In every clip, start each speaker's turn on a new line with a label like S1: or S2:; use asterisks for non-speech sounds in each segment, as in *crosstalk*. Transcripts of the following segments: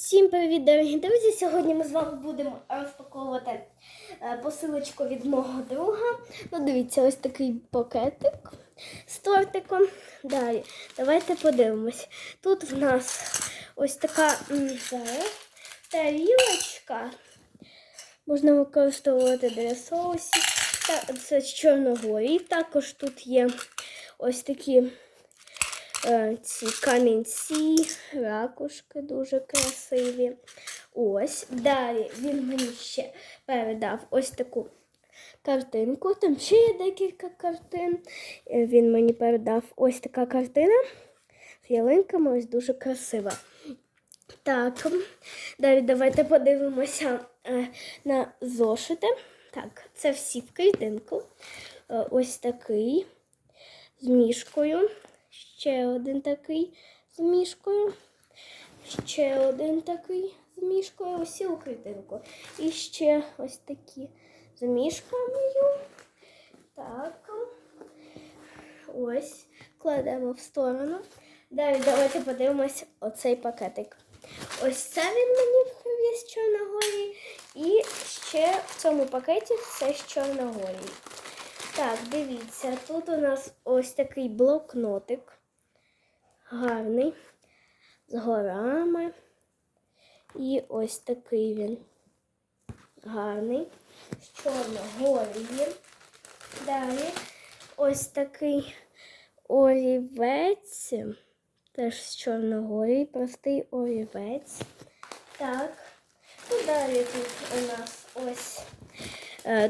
S1: Всім привіт, дорогі друзі! Сьогодні ми з вами будемо розпаковувати е, посилочку від мого друга. Ну, дивіться, ось такий пакетик з тортиком. Далі, давайте подивимось. Тут в нас ось така тарілочка. Можна використовувати для соусів. Це з Чорногорії. Також тут є ось такі ці камінці, ракушки дуже красиві. Ось. Далі він мені ще передав ось таку картинку. Там ще є декілька картин. Е, Він мені передав ось така картина з ялинками, ось дуже красива. Так, далі давайте подивимося е, на зошити. Так, це всі в клітинку. Е, ось такий з мішкою. Ще один такий з мішкою. Ще один такий з мішкою. Усі у клітинку. І ще ось такі з мішкою. Так. Ось. Кладемо в сторону. Далі давайте подивимось оцей пакетик. Ось це він мені привіз з Чорногорії. І ще в цьому пакеті все з Чорногорії. Так, дивіться, тут у нас ось такий блокнотик. Гарний. З горами. І ось такий він. Гарний. З Чорногорії. Далі ось такий олівець. Теж з Чорногорії, простий олівець. Так. Ну, далі тут у нас ось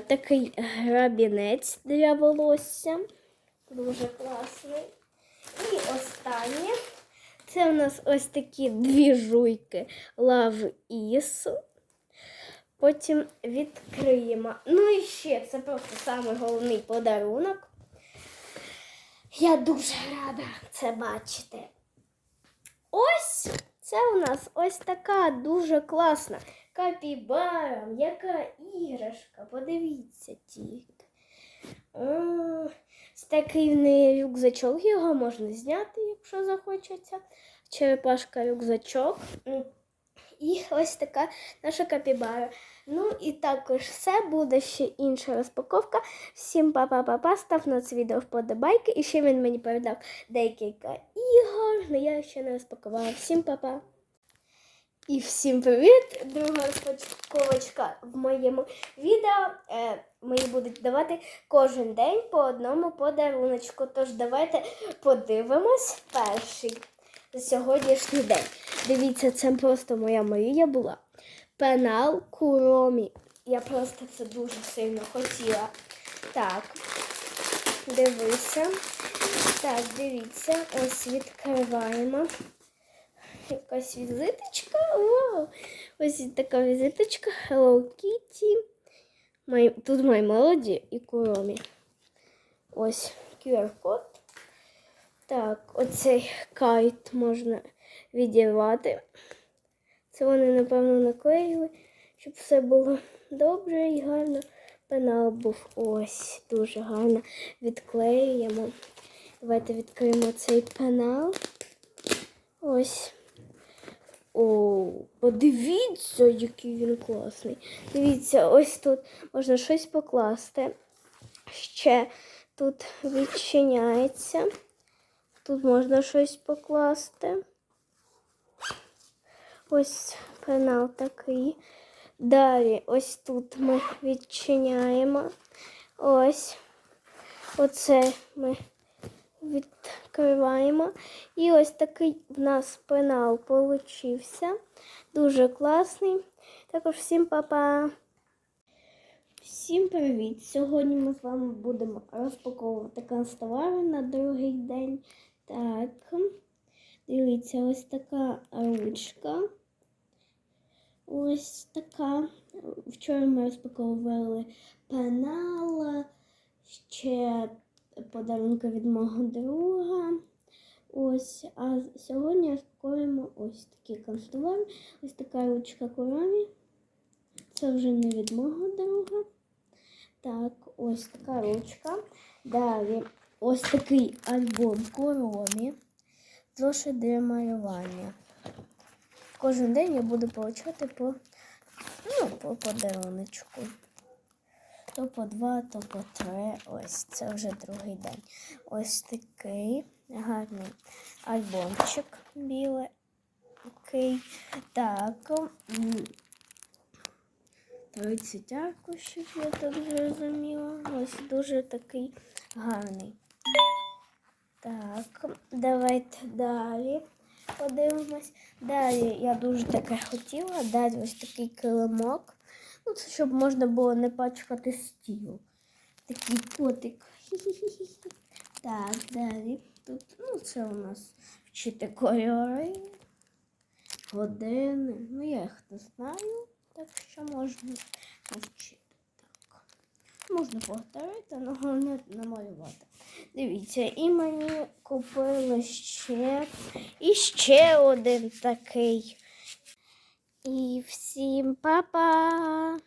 S1: такий грабінець для волосся. Дуже класний. І останнє. Це у нас ось такі дві жуйки Love Is. Потім відкриємо. Ну і ще це просто самий головний подарунок. Я дуже рада це бачити. Ось це у нас ось така дуже класна капібара, яка іграшка. Подивіться тільки. Ось такий рюкзачок, його можна зняти, якщо захочеться. Черепашка рюкзачок. І ось така наша капібара. Ну і також все буде ще інша розпаковка. Всім па-па-па-па, став на це відео вподобайки. І ще він мені передав декілька ігор, але я ще не розпакувала. Всім па-па. І всім привіт! Друга розпаковочка в моєму відео. Е, мені будуть давати кожен день по одному подаруночку. Тож давайте подивимось перший за сьогоднішній день. Дивіться, це просто моя мрія була. Пенал Куромі. Я просто це дуже сильно хотіла. Так, дивися. Так, дивіться, ось відкриваємо. Якась візиточка. Вау! Ось така візиточка. Hello Kitty. Май... Тут мої молоді і Куромі. Ось QR-код. Так, оцей кайт можна відірвати. Це вони, напевно, наклеїли, щоб все було добре і гарно. Пенал був ось дуже гарно. Відклеюємо. Давайте відкриємо цей пенал. Ось. О, подивіться, який він класний. Дивіться, ось тут можна щось покласти. Ще тут відчиняється. Тут можна щось покласти. Ось пенал такий. Далі ось тут ми відчиняємо. Ось. Оце ми відкриваємо. І ось такий в нас пенал получився. Дуже класний. Також всім па-па! Всім привіт! Сьогодні ми з вами будемо розпаковувати канцтовари на другий день. Так, дивіться, ось така ручка. Ось така. Вчора ми розпаковували пенал, ще подарунки від мого друга. Ось, а сьогодні розпакуємо ось такі канцтовари. Ось така ручка коромі. Це вже не від мого друга. Так, ось така ручка. Далі ось такий альбом коромі. Зошит для малювання. Кожен день я буду получати по, ну, по подаруночку. То по два, то по три. Ось це вже другий день. Ось такий гарний альбомчик білий. Окей. Так. м, 30 аркушів, я так зрозуміла. Ось дуже такий гарний. Так, давайте далі подивимось. Далі я дуже таке хотіла. Далі ось такий килимок. Ну, це щоб можна було не пачкати стіл. Такий котик. *laughs* Так, далі. Тут, ну, це у нас вчити кольори, години. Ну, я їх не знаю, так що можна навчити. Можна повторити, але головне намалювати. Дивіться, і мені купили ще і ще один такий. І всім па-па!